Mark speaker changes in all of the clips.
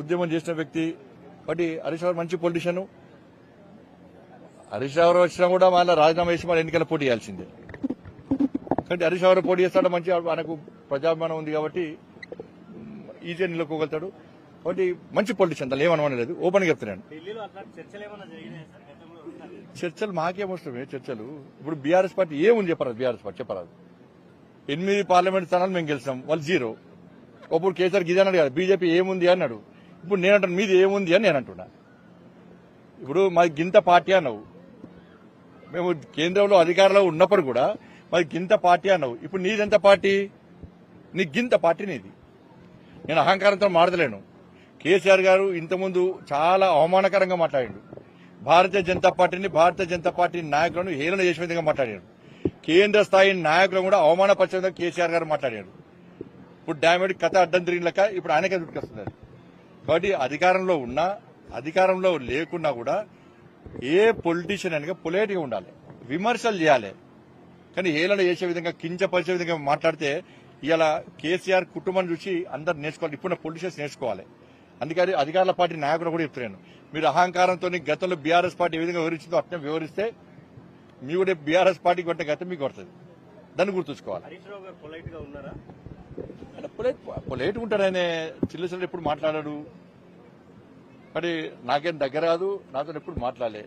Speaker 1: ఉద్యమం చేసిన వ్యక్తి కాబట్టి హరీష్ రావు మంచి పొలిటీషియన్ హరీష్ రావు వచ్చినా కూడా మళ్ళీ రాజీనామా చేసి మళ్ళీ ఎన్నికల పోటీ చేయాల్సిందే. కాబట్టి హరీష్ రావు పోటీ చేస్తాడు మంచి ఆయనకు ప్రజాభిమానం ఉంది కాబట్టి ఈజీగా నిలకోగలుగుతాడు కాబట్టి మంచి పొలిటీషియన్ దాన్ని ఏమనలేదు ఓపెన్గా చెప్తున్నాను.
Speaker 2: చర్చలు గతంలో
Speaker 1: చర్చలు ఇప్పుడు బీఆర్ఎస్ పార్టీ ఏముంది చెప్పరాదు బీఆర్ఎస్ పార్టీ చెప్పరాదు. ఎనిమిది పార్లమెంట్ స్థానాలు మేము గెలిచాం. వాళ్ళు జీరో. అప్పుడు కేసీఆర్ గిది అన్నాడు కదా బీజేపీ ఏముంది అన్నాడు. ఇప్పుడు నేను అంటాను మీది ఏముంది అని నేను అంటున్నా ఇప్పుడు మాది గింత పార్టీ అన్నావు. మేము కేంద్రంలో అధికారంలో ఉన్నప్పుడు కూడా మాది గింత పార్టీ అన్నావు. ఇప్పుడు నీదెంత పార్టీ? నీ గింత పార్టీ నీది. నేను అహంకారంతో మాడతలేను కేసీఆర్ గారు ఇంతకుముందు చాలా అవమానకరంగా మాట్లాడాడు. భారతీయ జనతా పార్టీని భారతీయ జనతా పార్టీ నాయకులను హేళన చేసే విధంగా మాట్లాడాడు. కేంద్ర స్థాయి నాయకులను కూడా అవమానపరిచే విధంగా కేసీఆర్ గారు మాట్లాడాడు. ఇప్పుడు డామేడ్ కథ అడ్డం తిరిగిన లెక్క ఇప్పుడు ఆయనకే దుట్టుకొస్తుంది కాబట్టి అధికారంలో ఉన్నా అధికారంలో లేకున్నా కూడా ఏ పొలిటీషియన్ అనగా పొలేట్గా ఉండాలి. విమర్శలు చేయాలి. కానీ హేళన చేసే విధంగా కించపరిచే విధంగా మాట్లాడితే ఇలా కేసీఆర్ కుటుంబం చూసి అందరు నేర్చుకోవాలి. ఇప్పుడు పొలిటీషియన్స్ నేర్చుకోవాలి. అందుకని అధికారుల పార్టీ నాయకులు కూడా చెప్తున్నాను మీరు అహంకారంతో గతంలో బీఆర్ఎస్ పార్టీ ఏ విధంగా వివరించిందో అట్నే వివరిస్తే మీ కూడా బీఆర్ఎస్ పార్టీ కొట్టే గతం మీకు కొడుతుంది దాన్ని గుర్తుంచుకోవాలి.
Speaker 2: పొలైట్గా ఉంటాడు
Speaker 1: ఆయన పొలైట్ పొలైట్ ఎప్పుడు మాట్లాడాడు? మరి నాకేం దగ్గర కాదు నాతో ఎప్పుడు మాట్లాడలే.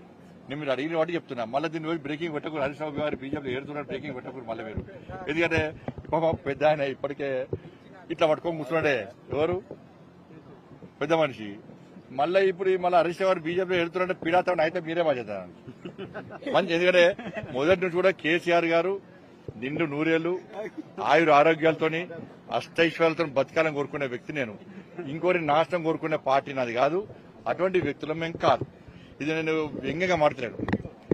Speaker 1: నేను మీరు అడిగిన వాటి చెప్తున్నా. మళ్ళీ దీన్ని పోయి బ్రేకింగ్ పెట్టకూడదు హరీష్ రావు గారు బీజేపీ ఏడుతున్నారు బ్రేకింగ్ పెట్టకూడదు మళ్ళీ మీరు. ఎందుకంటే పాప పెద్ద ఆయన ఇప్పటికే ఇట్లా పట్టుకొని కూర్చున్నాడే. ఎవరు? పెద్ద మనిషి. మళ్ళీ ఇప్పుడు మళ్ళీ హరీష్ రావు గారు బీజేపీ ఎడుతున్నారంటే పీడాతం అయితే మీరే బాధ్యత. మంచి ఎందుకంటే మొదటి నుంచి కూడా కేసీఆర్ గారు నిండు నూరేళ్ళు ఆయుర ఆరోగ్యాలతోని అష్టైశ్వర్యాలతో బతకాలని కోరుకునే వ్యక్తి నేను. ఇంకోరి నాశనం కోరుకునే పార్టీ నాది కాదు. అటువంటి వ్యక్తులం మేము కాదు. ఇది నేను వ్యంగ్యంగా మాట్లాడాను.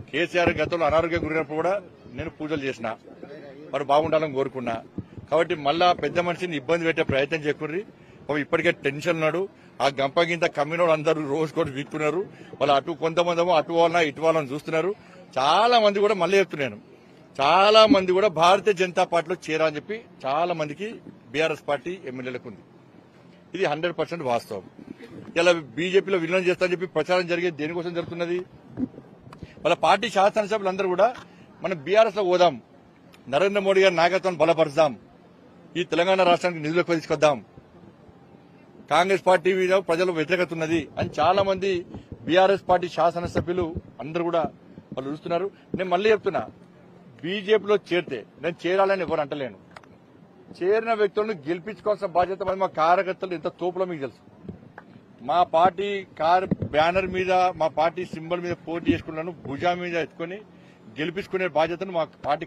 Speaker 1: కేసీఆర్ గతంలో అనారోగ్యం గురినప్పుడు కూడా నేను పూజలు చేసిన. వారు బాగుండాలని కోరుకున్నా. కాబట్టి మళ్ళా పెద్ద మనిషిని ఇబ్బంది పెట్టే ప్రయత్నం చేకుర్రి. ఇప్పటికే టెన్షన్ ఉన్నాడు. ఆ గంపగింత కమ్మినోడు అందరూ రోజు కూడా వీక్కున్నారు వాళ్ళు అటు కొంతమంది అటు వాళ్ళ ఇటు వాళ్ళని చూస్తున్నారు. చాలా మంది కూడా మళ్ళీ చెప్తున్నాను చాలా మంది కూడా భారతీయ జనతా పార్టీలో చేరాలని చెప్పి చాలా మందికి బీఆర్ఎస్ పార్టీ ఎమ్మెల్యేలకు ఉంది. ఇది హండ్రెడ్ పర్సెంట్ వాస్తవం. ఇలా బీజేపీలో విలీనం చేస్తారని చెప్పి ప్రచారం జరిగేది దేనికోసం జరుగుతున్నది? వాళ్ళ పార్టీ శాసనసభ్యులు అందరూ కూడా మనం బీఆర్ఎస్లో పోదాం నరేంద్ర మోడీ గారి నాయకత్వాన్ని బలపరుస్తాం. ఈ తెలంగాణ రాష్ట్రానికి నిధులకు తీసుకొద్దాం. కాంగ్రెస్ పార్టీ మీద ప్రజలు వ్యతిరేకత ఉన్నది అని చాలా మంది బీఆర్ఎస్ పార్టీ శాసనసభ్యులు అందరూ కూడా వాళ్ళు చూస్తున్నారు. నేను మళ్ళీ చెప్తున్నా బీజేపీలో చేరితే నేను చేరాలని ఎవరు అంటలేను. చేరిన వ్యక్తులను గెలిపించుకోవాల్సిన బాధ్యత మరి మా కార్యకర్తలు ఇంత తోపులో మీకు తెలుసు. మా పార్టీ కార్ బ్యానర్ మీద మా పార్టీ సింబల్ మీద పోటీ చేసుకున్నాను భుజా మీద ఎత్తుకొని గెలిపించుకునే బాధ్యతను మా పార్టీ